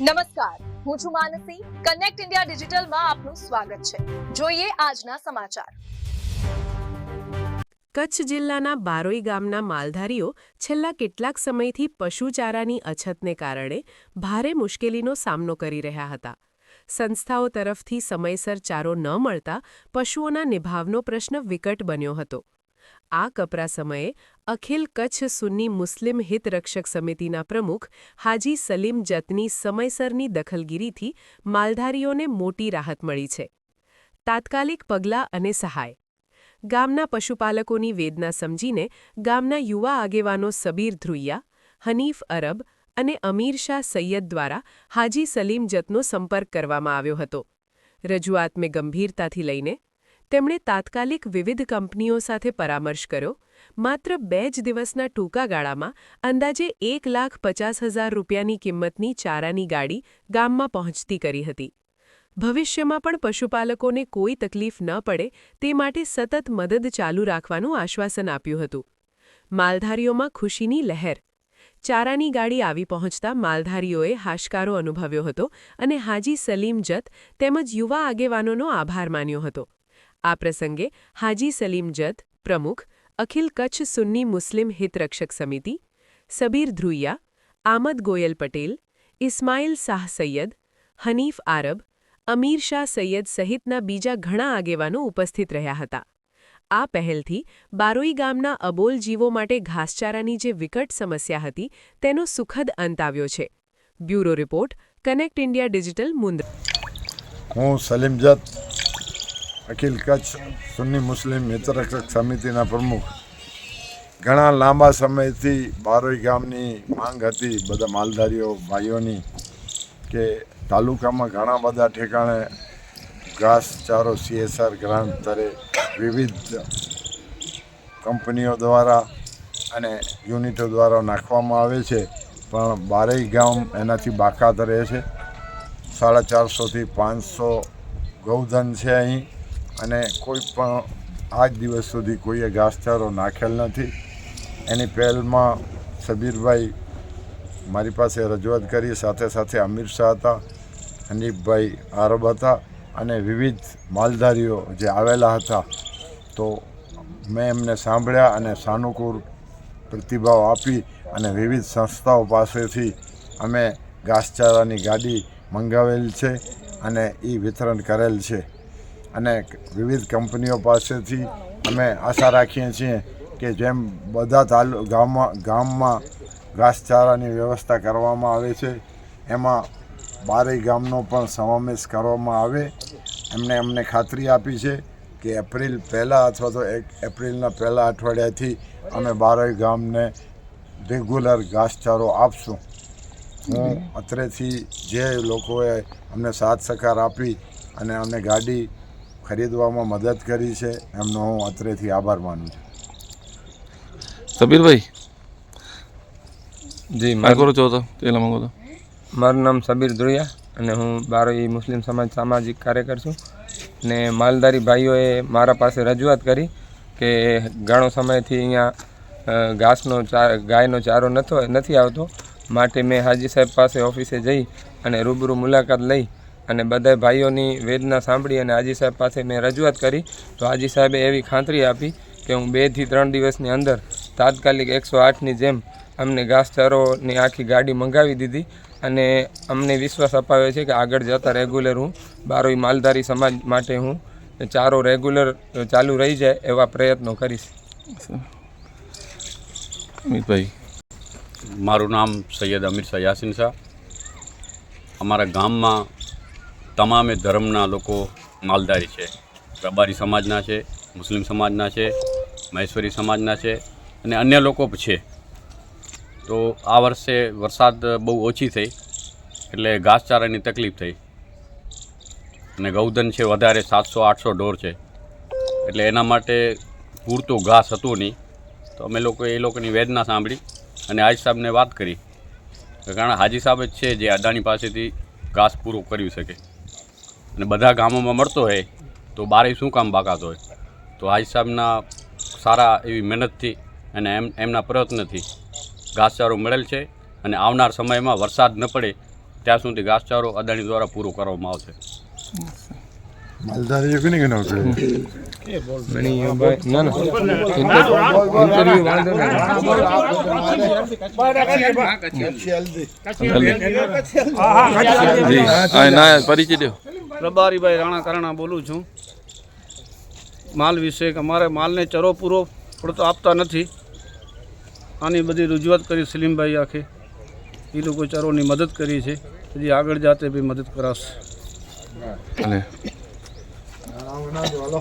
નમસ્કાર. હું છું માનસી. કનેક્ટ ઇન્ડિયા ડિજિટલમાં આપનું સ્વાગત છે. જોઈએ આજના સમાચાર. કચ્છ જિલ્લાના બારોઈ ગામના માલધારીઓ છેલ્લા કેટલાક સમયથી પશુચારાની અછતને કારણે ભારે મુશ્કેલીનો સામનો કરી રહ્યા હતા. સંસ્થાઓ તરફથી સમયસર ચારો ન મળતા પશુઓના નિભાવનો પ્રશ્ન વિકટ બન્યો હતો. આ કપરા સમયે અખિલ કચ્છ સુન્ની મુસ્લિમ હિતરક્ષક સમિતિના પ્રમુખ હાજી સલીમ જતની સમયસરની દખલગીરીથી માલધારીઓને મોટી રાહત મળી છે. તાત્કાલિક પગલાં અને સહાય. ગામના પશુપાલકોની વેદના સમજીને ગામના યુવા આગેવાનો સબીર ધ્રુઈયા, હનીફ અરબ અને અમીર શાહ સૈયદ દ્વારા હાજી સલીમ જતનો સંપર્ક કરવામાં આવ્યો હતો. રજૂઆતને ગંભીરતાથી લઈને તેમણે તાત્કાલિક વિવિધ કંપનીઓ સાથે પરામર્શ કર્યો. માત્ર બે જ દિવસના ટૂંકા ગાળામાં અંદાજે એક લાખ પચાસ હજાર રૂપિયાની કિંમતની ચારાની ગાડી ગામમાં પહોંચતી કરી હતી. ભવિષ્યમાં પણ પશુપાલકોને કોઈ તકલીફ ન પડે તે માટે સતત મદદ ચાલુ રાખવાનું આશ્વાસન આપ્યું હતું. માલધારીઓમાં ખુશીની લહેર. ચારાની ગાડી આવી પહોંચતા માલધારીઓએ હાશકારો અનુભવ્યો હતો અને હાજી સલીમ જત તેમજ યુવા આગેવાનોનો આભાર માન્યો હતો. આ પ્રસંગે હાજી સલીમ જત પ્રમુખ, અખિલ કચ્છ સુન્ની મુસ્લિમ હિતરક્ષક સમિતિ, સબીર ધ્રુઈયા આમદ ગોયલ પટેલ, ઇસ્માઇલ શાહ સૈયદ, હનીફ આરબ, અમીર શાહ સૈયદ સહિતના બીજા ઘણા આગેવાનો ઉપસ્થિત રહ્યા હતા. આ પહેલથી બારોઈ ગામના અબોલ જીવો માટે ઘાસચારાની જે વિકટ સમસ્યા હતી તેનો સુખદ અંત આવ્યો છે. Bureau report, connect India digital Mundra. હું સલીમ જત અખિલ કચ્છ સુન્ની મુસ્લિમ મિત્રરક્ષક સમિતિના પ્રમુખ. ઘણા લાંબા સમયથી બારોઈ ગામની માંગ હતી બધા માલધારીઓ ભાઈઓની કે તાલુકામાં ઘણા બધા ઠેકાણે ઘાસચારો સીએસઆર ગ્રાન્ટ તરે વિવિધ કંપનીઓ દ્વારા અને યુનિટો દ્વારા નાખવામાં આવે છે, પણ બારેય ગામ એનાથી બાકાત રહે છે. સાડા ચારસોથી પાંચસો ગૌધન છે અહીં. અને કોઈ પણ આજ દિવસ સુધી કોઈએ ઘાસચારો નાખેલ નથી. એની પહેલમાં સબીરભાઈ મારી પાસે રજૂઆત કરી, સાથે સાથે અમીર શાહ હતા, હનીફભાઈ આરબ હતા અને વિવિધ માલધારીઓ જે આવેલા હતા. તો મેં એમને સાંભળ્યા અને સાનુકૂળ પ્રતિભાવ આપી અને વિવિધ સંસ્થાઓ પાસેથી અમે ઘાસચારાની ગાડી મંગાવેલ છે અને એ વિતરણ કરેલ છે. અને વિવિધ કંપનીઓ પાસેથી અમે આશા રાખીએ છીએ કે જેમ બધા તાલુ, ગામમાં ગામમાં ઘાસચારાની વ્યવસ્થા કરવામાં આવે છે, એમાં બારેય ગામનો પણ સમાવેશ કરવામાં આવે. એમને અમને ખાતરી આપી છે કે એપ્રિલ પહેલાં અથવા તો એક એપ્રિલના પહેલાં અઠવાડિયાથી અમે બારેય ગામને રેગ્યુલર ઘાસચારો આપશું. હું અત્રેથી જે લોકોએ અમને સાથ સહકાર આપી અને અમને ગાડી ખરીદવામાં મદદ કરી છે. એમનો હું અત્રેથી આભાર માનું છું. સબીરભાઈ? જી માગો છો તો પહેલાં માગો તો. મારું નામ સબીર ધ્રુયા અને હું બારોઈ મુસ્લિમ સમાજ સામાજિક કાર્યકર છું. ને માલદારી ભાઈઓએ મારા પાસે રજૂઆત કરી કે ઘણો સમયથી અહીંયા ઘાસનો ચા ગાયનો ચારો નથો નથી આવતો. માટે મેં હાજી સાહેબ પાસે ઓફિસે જઈ અને રૂબરૂ મુલાકાત લઈ અને બધા ભાઈઓની વેદના સાંભળી અને હાજી સાહેબ પાસે મેં રજૂઆત કરી તો હાજી સાહેબે એવી ખાતરી આપી કે હું બેથી ત્રણ દિવસની અંદર તાત્કાલિક એકસો આઠની જેમ અમને ઘાસચારોની આખી ગાડી મંગાવી દીધી અને અમને વિશ્વાસ અપાવ્યો છે કે આગળ જતાં રેગ્યુલર હું બારોઈ માલધારી સમાજ માટે હું ચારો રેગ્યુલર ચાલુ રહી જાય એવા પ્રયત્નો કરીશ. અમિતભાઈ. મારું નામ સૈયદ અમીર શાહ યાસીન શાહ. અમારા ગામમાં તમામે ધર્મના લોકો માલધારી છે. રબારી સમાજના છે, મુસ્લિમ સમાજના છે, મહેશ્વરી સમાજના છે અને અન્ય લોકો છે. તો આ વર્ષે વરસાદ બહુ ઓછી થઈ એટલે ઘાસચારાની તકલીફ થઈ. અને ગૌધન છે વધારે સાતસો, આઠસો ઢોર છે. એટલે એના માટે પૂરતું ઘાસ હતું નહીં. તો અમે લોકો એ લોકોની વેદના સાંભળી અને હાજી સાહેબને વાત કરી. કારણ હાજી સાહેબ જ છે જે અદાણી પાસેથી ઘાસ પૂરું કરી શકે. અને બધા ગામોમાં મળતો હોય તો બારે શું કામ બાકાત હોય તો હાજી સાહેબના સારા એવી મહેનતથી અને એમ એમના પ્રયત્નથી ઘાસચારો મળેલ છે અને આવનાર સમયમાં વરસાદ ન પડે ત્યાં સુધી ઘાસચારો અદાણી દ્વારા પૂરો કરવામાં આવશે પરિચય દો રબારીભાઈ રાણા કરાણા બોલું છું. માલ વિશે કે અમારે માલને ચરો પૂરો પડતો આપતા નથી. આની બધી રજૂઆત કરી સલીમભાઈ આખી. એ લોકો ચરોની મદદ કરી છે. હજી આગળ જાતે બી મદદ કરાશે ભલે હાલો.